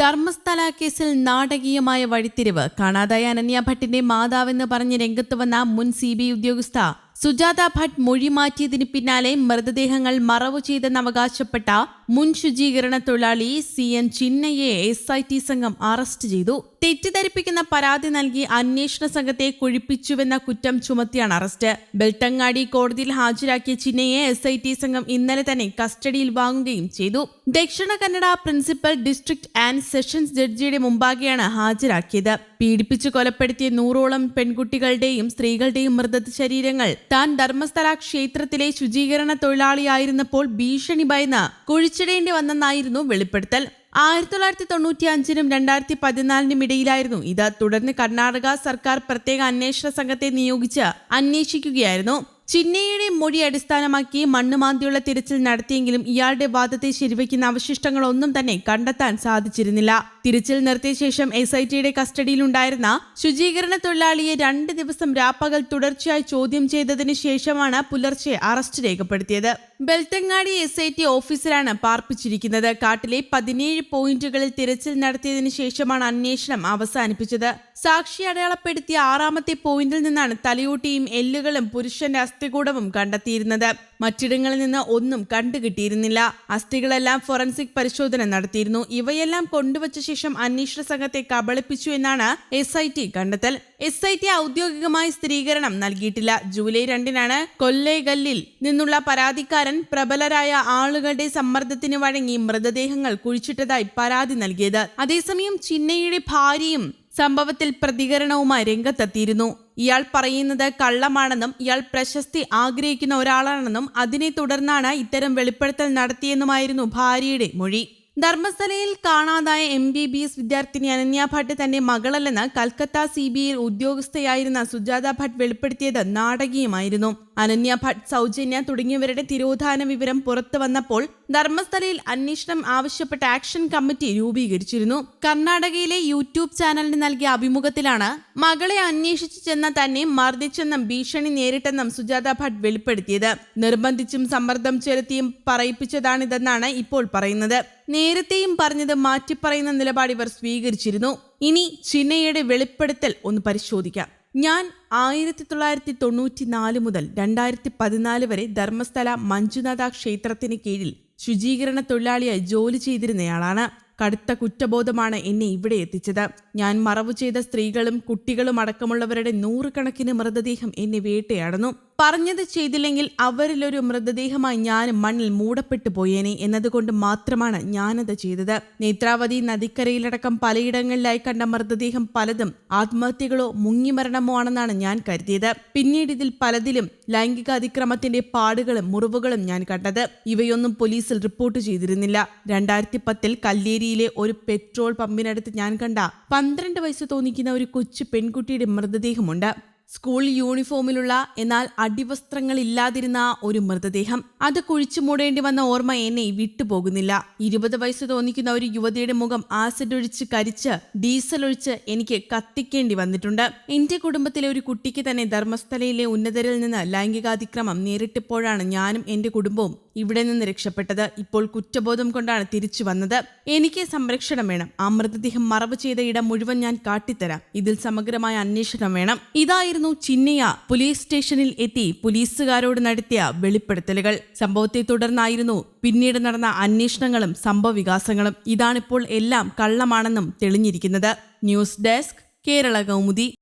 ധർമ്മസ്ഥല കേസിൽ നാടകീയമായ വഴിത്തിരിവ്. കാണാതായ അനന്യ ഭട്ടിന്റെ മാതാവെന്ന് പറഞ്ഞ് രംഗത്ത് വന്ന മുൻ സി ബി ഉദ്യോഗസ്ഥ സുജാത ഭട്ട് മൊഴി മാറ്റിയതിന് പിന്നാലെ മൃതദേഹങ്ങൾ മറവു ചെയ്തെന്ന് അവകാശപ്പെട്ട മുൻ ശുചീകരണ തൊഴിലാളി സി എൻ ചിന്നയെ എസ് ഐ ടി സംഘം അറസ്റ്റ് ചെയ്തു. തെറ്റിദ്ധരിപ്പിക്കുന്ന പരാതി നൽകി അന്വേഷണ സംഘത്തെ കുഴിപ്പിച്ചുവെന്ന കുറ്റം ചുമത്തിയാണ് അറസ്റ്റ്. ബെൽട്ടങ്ങാടി കോടതിയിൽ ഹാജരാക്കിയ ചിന്നയെ എസ് ഐ ടി സംഘം ഇന്നലെ തന്നെ കസ്റ്റഡിയിൽ വാങ്ങുകയും ചെയ്തു. Dakshina Kannada principal district and sessions ജഡ്ജിയുടെ മുമ്പാകെയാണ് ഹാജരാക്കിയത്. പീഡിപ്പിച്ചു കൊലപ്പെടുത്തിയ നൂറോളം പെൺകുട്ടികളുടെയും സ്ത്രീകളുടെയും മൃതദ ശരീരങ്ങൾ താൻ ധർമ്മസ്ഥല ക്ഷേത്രത്തിലെ ശുചീകരണ തൊഴിലാളിയായിരുന്നപ്പോൾ ഭീഷണി ഭയന്ന് കുഴിച്ചിടേണ്ടി വന്നെന്നായിരുന്നു വെളിപ്പെടുത്തൽ. ആയിരത്തി തൊള്ളായിരത്തി തൊണ്ണൂറ്റി അഞ്ചിനും രണ്ടായിരത്തി പതിനാലിനും ഇടയിലായിരുന്നു. ഇത് തുടർന്ന് കർണാടക സർക്കാർ പ്രത്യേക അന്വേഷണ സംഘത്തെ നിയോഗിച്ച് അന്വേഷിക്കുകയായിരുന്നു. ചിന്നയുടെ മൊഴി അടിസ്ഥാനമാക്കി മണ്ണുമാന്തിയുള്ള തിരച്ചിൽ നടത്തിയെങ്കിലും ഇയാളുടെ വാദത്തെ ശരിവയ്ക്കുന്ന അവശിഷ്ടങ്ങളൊന്നും തന്നെ കണ്ടെത്താൻ സാധിച്ചിരുന്നില്ല. തിരച്ചിൽ നിർത്തിയ ശേഷം എസ് ഐ ടിയുടെ കസ്റ്റഡിയിലുണ്ടായിരുന്ന ശുചീകരണ തൊഴിലാളിയെ രണ്ട് ദിവസം രാപ്പകൽ തുടർച്ചയായി ചോദ്യം ചെയ്തതിനു ശേഷമാണ് പുലർച്ചെ അറസ്റ്റ് രേഖപ്പെടുത്തിയത്. ബെൽത്തങ്ങാടി എസ് ഐ ടി ഓഫീസിലാണ് പാർപ്പിച്ചിരിക്കുന്നത്. കാട്ടിലെ പതിനേഴ് പോയിന്റുകളിൽ തിരച്ചിൽ നടത്തിയതിനു ശേഷമാണ് അന്വേഷണം അവസാനിപ്പിച്ചത്. സാക്ഷി അടയാളപ്പെടുത്തിയ ആറാമത്തെ പോയിന്റിൽ നിന്നാണ് തലയോട്ടിയും എല്ലുകളും പുരുഷന്റെ അസ്ഥികൂടവും കണ്ടെത്തിയിരുന്നത്. മറ്റിടങ്ങളിൽ നിന്ന് ഒന്നും കണ്ടുകിട്ടിയിരുന്നില്ല. അസ്ഥികളെല്ലാം ഫോറൻസിക് പരിശോധന നടത്തിയിരുന്നു. ഇവയെല്ലാം കൊണ്ടുവച്ച ശേഷം അന്വേഷണ സംഘത്തെ കബളിപ്പിച്ചു എന്നാണ് എസ് ഐ ടി കണ്ടെത്തൽ. എസ് ഐ ടി ഔദ്യോഗികമായി സ്ഥിരീകരണം നൽകിയിട്ടില്ല. ജൂലൈ രണ്ടിനാണ് കൊല്ലേഗല്ലിൽ നിന്നുള്ള പരാതിക്കാരൻ പ്രബലരായ ആളുകളുടെ സമ്മർദ്ദത്തിന് വഴങ്ങി മൃതദേഹങ്ങൾ കുഴിച്ചിട്ടതായി പരാതി നൽകിയത്. അതേസമയം ചിന്നയുടെ ഭാര്യയും സംഭവത്തിൽ പ്രതികരണവുമായി രംഗത്തെത്തിയിരുന്നു. ഇയാൾ പറയുന്നത് കള്ളമാണെന്നും ഇയാൾ പ്രശസ്തി ആഗ്രഹിക്കുന്ന ഒരാളാണെന്നും അതിനെ തുടർന്നാണ് ഇത്തരം വെളിപ്പെടുത്തൽ നടത്തിയെന്നുമായിരുന്നു ഭാര്യയുടെ മൊഴി. ധർമ്മസ്ഥലയിൽ കാണാതായ എം ബി ബി എസ് വിദ്യാർത്ഥിനി അനന്യ ഭട്ട് തന്റെ മകളല്ലെന്ന് കൽക്കത്ത സി ബി ഐ ഉദ്യോഗസ്ഥയായിരുന്ന സുജാത ഭട്ട് വെളിപ്പെടുത്തിയത് നാടകീയമായിരുന്നു. അനന്യ ഭട്ട് സൗജന്യ തുടങ്ങിയവരുടെ തിരോധാന വിവരം പുറത്തു വന്നപ്പോൾ ധർമ്മസ്ഥലയിൽ അന്വേഷണം ആവശ്യപ്പെട്ട ആക്ഷൻ കമ്മിറ്റി രൂപീകരിച്ചിരുന്നു. കർണാടകയിലെ യൂട്യൂബ് ചാനലിന് നൽകിയ അഭിമുഖത്തിലാണ് മകളെ അന്വേഷിച്ചു ചെന്ന തന്നെ മർദ്ദിച്ചെന്നും ഭീഷണി നേരിട്ടെന്നും സുജാത ഭട്ട് വെളിപ്പെടുത്തിയത്. നിർബന്ധിച്ചും സമ്മർദ്ദം ചെലുത്തിയും പറയിപ്പിച്ചതാണിതെന്നാണ് ഇപ്പോൾ പറയുന്നത്. നേരത്തെയും പറഞ്ഞത് മാറ്റിപ്പറയുന്ന നിലപാട് ഇവർ സ്വീകരിച്ചിരുന്നു. ഇനി ചിന്നയുടെ വെളിപ്പെടുത്തൽ ഒന്ന് പരിശോധിക്കാം. ഞാൻ ആയിരത്തി തൊള്ളായിരത്തി തൊണ്ണൂറ്റി നാല് മുതൽ രണ്ടായിരത്തി പതിനാല് വരെ ധർമ്മസ്ഥല മഞ്ജുനാഥ ക്ഷേത്രത്തിന് കീഴിൽ ശുചീകരണ തൊഴിലാളിയായി ജോലി ചെയ്തിരുന്നയാളാണ്. കടുത്ത കുറ്റബോധമാണ് എന്നെ ഇവിടെ എത്തിച്ചത്. ഞാൻ മറവു ചെയ്ത സ്ത്രീകളും കുട്ടികളും അടക്കമുള്ളവരുടെ നൂറുകണക്കിന് മൃതദേഹം എന്നെ വേട്ടയാടുന്നു. പറഞ്ഞത് ചെയ്തില്ലെങ്കിൽ അവരിലൊരു മൃതദേഹമായി ഞാൻ മണ്ണിൽ മൂടപ്പെട്ടു പോയേനെ എന്നതുകൊണ്ട് മാത്രമാണ് ഞാനത് ചെയ്തത്. നേത്രാവതി നദിക്കരയിലടക്കം പലയിടങ്ങളിലായി കണ്ട മൃതദേഹം പലതും ആത്മഹത്യകളോ മുങ്ങിമരണമോ ആണെന്നാണ് ഞാൻ കരുതിയത്. പിന്നീട് ഇതിൽ പലതിലും ലൈംഗിക അതിക്രമത്തിന്റെ പാടുകളും മുറിവുകളും ഞാൻ കണ്ടത്. ഇവയൊന്നും പോലീസിൽ റിപ്പോർട്ട് ചെയ്തിരുന്നില്ല. രണ്ടായിരത്തി പത്തിൽ കല്ലേരിയിലെ ഒരു പെട്രോൾ പമ്പിനടുത്ത് ഞാൻ കണ്ട പന്ത്രണ്ട് വയസ്സ് തോന്നിക്കുന്ന ഒരു കൊച്ചു പെൺകുട്ടിയുടെ മൃതദേഹമുണ്ട്. സ്കൂൾ യൂണിഫോമിലുള്ള എന്നാൽ അടിവസ്ത്രങ്ങൾ ഇല്ലാതിരുന്ന ഒരു മൃതദേഹം. അത് കുഴിച്ചു മൂടേണ്ടി വന്ന ഓർമ്മ എന്നെ വിട്ടുപോകുന്നില്ല. ഇരുപത് വയസ്സ് തോന്നിക്കുന്ന ഒരു യുവതിയുടെ മുഖം ആസിഡ് ഒഴിച്ച് കരിച്ച് ഡീസൽ ഒഴിച്ച് എനിക്ക് കത്തിക്കേണ്ടി വന്നിട്ടുണ്ട്. എന്റെ കുടുംബത്തിലെ ഒരു കുട്ടിക്ക് തന്നെ ധർമ്മസ്ഥലയിലെ ഉന്നതരിൽ നിന്ന് ലൈംഗികാതിക്രമം നേരിട്ടപ്പോഴാണ് ഞാനും എന്റെ കുടുംബവും ഇവിടെ നിന്ന് രക്ഷപ്പെട്ടത്. ഇപ്പോൾ കുറ്റബോധം കൊണ്ടാണ് തിരിച്ചു വന്നത്. എനിക്ക് സംരക്ഷണം വേണം. ആ മൃതദേഹം മറവ് ചെയ്ത ഇടം മുഴുവൻ ഞാൻ കാട്ടിത്തരാം. ഇതിൽ സമഗ്രമായ അന്വേഷണം വേണം. ഇതായിരുന്നു ചിന്നയ പോലീസ് സ്റ്റേഷനിൽ എത്തി പോലീസുകാരോട് നടത്തിയ വെളിപ്പെടുത്തലുകൾ. സംഭവത്തെ തുടർന്നായിരുന്നു പിന്നീട് നടന്ന അന്വേഷണങ്ങളും സംഭവവികാസങ്ങളും. ഇതാണിപ്പോൾ എല്ലാം കള്ളമാണെന്നും തെളിഞ്ഞിരിക്കുന്നത്. News desk Kerala Kaumudi.